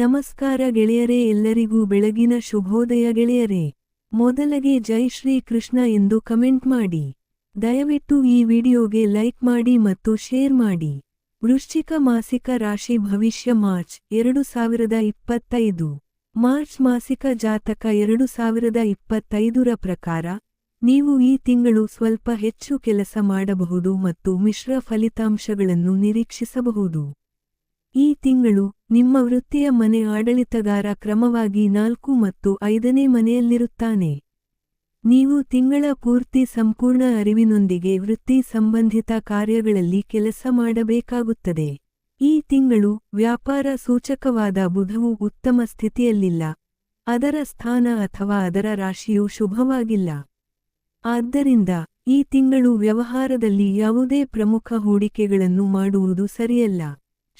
ನಮಸ್ಕಾರ ಗೆಳೆಯರೇ ಎಲ್ಲರಿಗೂ ಬೆಳಗಿನ ಶುಭೋದಯ ಗೆಳೆಯರೇ. ಮೊದಲಗೆ ಜೈ ಶ್ರೀ ಕೃಷ್ಣ ಎಂದು ಕಮೆಂಟ್ ಮಾಡಿ. ದಯವಿಟ್ಟು ಈ ವಿಡಿಯೋಗೆ ಲೈಕ್ ಮಾಡಿ ಮತ್ತು ಶೇರ್ ಮಾಡಿ. ವೃಶ್ಚಿಕ ಮಾಸಿಕ ರಾಶಿ ಭವಿಷ್ಯ ಮಾರ್ಚ್ ಎರಡು ಸಾವಿರದ ಇಪ್ಪತ್ತೈದು. ಮಾರ್ಚ್ ಮಾಸಿಕ ಜಾತಕ ಎರಡು ಸಾವಿರದ ಇಪ್ಪತ್ತೈದರ ಪ್ರಕಾರ, ನೀವು ಈ ತಿಂಗಳು ಸ್ವಲ್ಪ ಹೆಚ್ಚು ಕೆಲಸ ಮಾಡಬಹುದು ಮತ್ತು ಮಿಶ್ರ ಫಲಿತಾಂಶಗಳನ್ನು ನಿರೀಕ್ಷಿಸಬಹುದು. ಈ ತಿಂಗಳು ನಿಮ್ಮ ವೃತ್ತಿಯ ಮನೆ ಆಡಳಿತಗಾರ ಕ್ರಮವಾಗಿ ನಾಲ್ಕು ಮತ್ತು ಐದನೇ ಮನೆಯಲ್ಲಿರುತ್ತಾನೆ. ನೀವು ತಿಂಗಳ ಪೂರ್ತಿ ಸಂಪೂರ್ಣ ಅರಿವಿನೊಂದಿಗೆ ವೃತ್ತಿ ಸಂಬಂಧಿತ ಕಾರ್ಯಗಳಲ್ಲಿ ಕೆಲಸ ಮಾಡಬೇಕಾಗುತ್ತದೆ. ಈ ತಿಂಗಳು ವ್ಯಾಪಾರ ಸೂಚಕವಾದ ಬುಧವು ಉತ್ತಮ ಸ್ಥಿತಿಯಲ್ಲಿಲ್ಲ. ಅದರ ಸ್ಥಾನ ಅಥವಾ ಅದರ ರಾಶಿಯು ಶುಭವಾಗಿಲ್ಲ. ಆದ್ದರಿಂದ ಈ ತಿಂಗಳು ವ್ಯವಹಾರದಲ್ಲಿ ಯಾವುದೇ ಪ್ರಮುಖ ಹೂಡಿಕೆಗಳನ್ನು ಮಾಡುವುದು ಸರಿಯಲ್ಲ.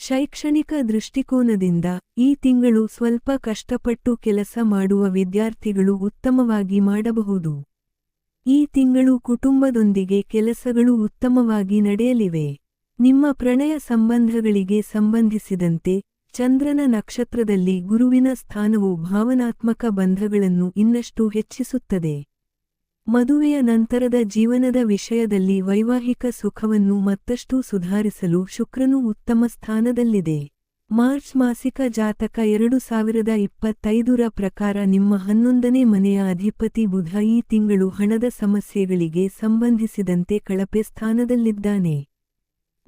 ಶೈಕ್ಷಣಿಕ ದೃಷ್ಟಿಕೋನದಿಂದ ಈ ತಿಂಗಳು ಸ್ವಲ್ಪ ಕಷ್ಟಪಟ್ಟು ಕೆಲಸ ಮಾಡುವ ವಿದ್ಯಾರ್ಥಿಗಳು ಉತ್ತಮವಾಗಿ ಮಾಡಬಹುದು. ಈ ತಿಂಗಳು ಕುಟುಂಬದೊಂದಿಗೆ ಕೆಲಸಗಳು ಉತ್ತಮವಾಗಿ ನಡೆಯಲಿವೆ. ನಿಮ್ಮ ಪ್ರಣಯ ಸಂಬಂಧಗಳಿಗೆ ಸಂಬಂಧಿಸಿದಂತೆ ಚಂದ್ರನ ನಕ್ಷತ್ರದಲ್ಲಿ ಗುರುವಿನ ಸ್ಥಾನವು ಭಾವನಾತ್ಮಕ ಬಂಧಗಳನ್ನು ಇನ್ನಷ್ಟು ಹೆಚ್ಚಿಸುತ್ತದೆ. ಮದುವೆಯ ನಂತರದ ಜೀವನದ ವಿಷಯದಲ್ಲಿ ವೈವಾಹಿಕ ಸುಖವನ್ನು ಮತ್ತಷ್ಟು ಸುಧಾರಿಸಲು ಶುಕ್ರನು ಉತ್ತಮ ಸ್ಥಾನದಲ್ಲಿದೆ. ಮಾರ್ಚ್ ಮಾಸಿಕ ಜಾತಕ ಎರಡು ಸಾವಿರದ ಇಪ್ಪತ್ತೈದರ ಪ್ರಕಾರ ನಿಮ್ಮ ಹನ್ನೊಂದನೇ ಮನೆಯ ಅಧಿಪತಿ ಬುಧ ಈ ತಿಂಗಳು ಹಣದ ಸಮಸ್ಯೆಗಳಿಗೆ ಸಂಬಂಧಿಸಿದಂತೆ ಕಳಪೆ ಸ್ಥಾನದಲ್ಲಿದ್ದಾನೆ.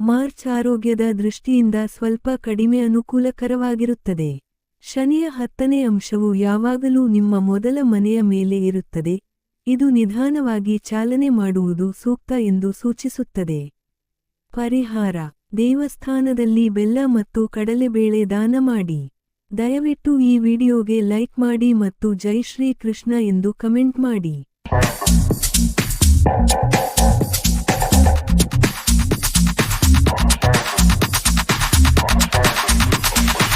ಮಾರ್ಚ್ ಆರೋಗ್ಯದ ದೃಷ್ಟಿಯಿಂದ ಸ್ವಲ್ಪ ಕಡಿಮೆ ಅನುಕೂಲಕರವಾಗಿರುತ್ತದೆ. ಶನಿಯ ಹತ್ತನೇ ಅಂಶವು ಯಾವಾಗಲೂ ನಿಮ್ಮ ಮೊದಲ ಮನೆಯ ಮೇಲೆ ಇರುತ್ತದೆ. ಇದು ನಿಧಾನವಾಗಿ ಚಾಲನೆ ಮಾಡುವುದು ಸೂಕ್ತ ಎಂದು ಸೂಚಿಸುತ್ತದೆ. ಪರಿಹಾರ, ದೇವಸ್ಥಾನದಲ್ಲಿ ಬೆಲ್ಲ ಮತ್ತು ಕಡಲೆಬೇಳೆ ದಾನ ಮಾಡಿ. ದಯವಿಟ್ಟು ಈ ವಿಡಿಯೋಗೆ ಲೈಕ್ ಮಾಡಿ ಮತ್ತು ಜೈ ಶ್ರೀ ಕೃಷ್ಣ ಎಂದು ಕಮೆಂಟ್ ಮಾಡಿ.